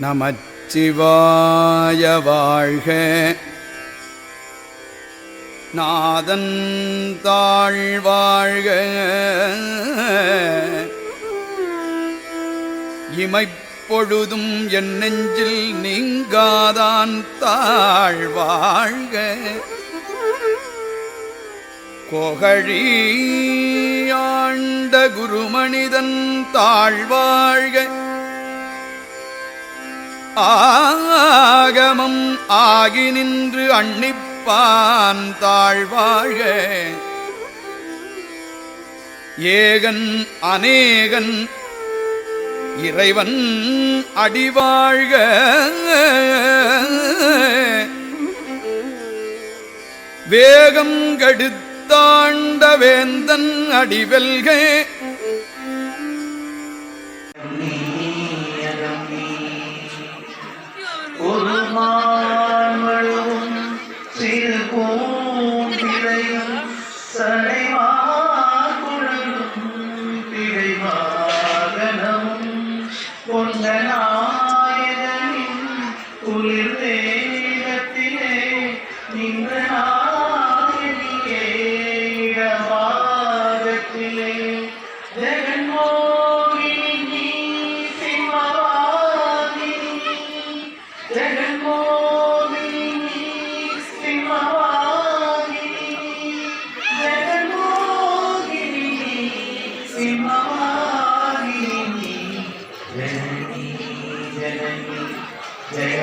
நமச்சிவாய வாழ்க. நாதன் தாழ்வாழ்க இமைப்பொழுதும் என் நெஞ்சில் நீங்காதான் தாழ்வாழ்க கோகழி ஆண்ட குருமனிதன் தாழ்வாழ்க ஆகமம் ஆகி நின்று அன்னிப்பான் தாழ்வாழ. ஏகன் அநேகன் இறைவன் அடிவாழ்க. வேகம் கடுத்தாண்ட வேந்தன் அடிவெல்கே. குளிர் தேகத்திலே நின்ற நாயகியே இடமாகத்திலே ஜெகன்மோகினி சிம்மவாகினி ஜெகன்மோகினி சிம்மவாகினி. ஜெகன்மோகினி சிம்மவாகினி. ஜனனி ஜனனி ஜெய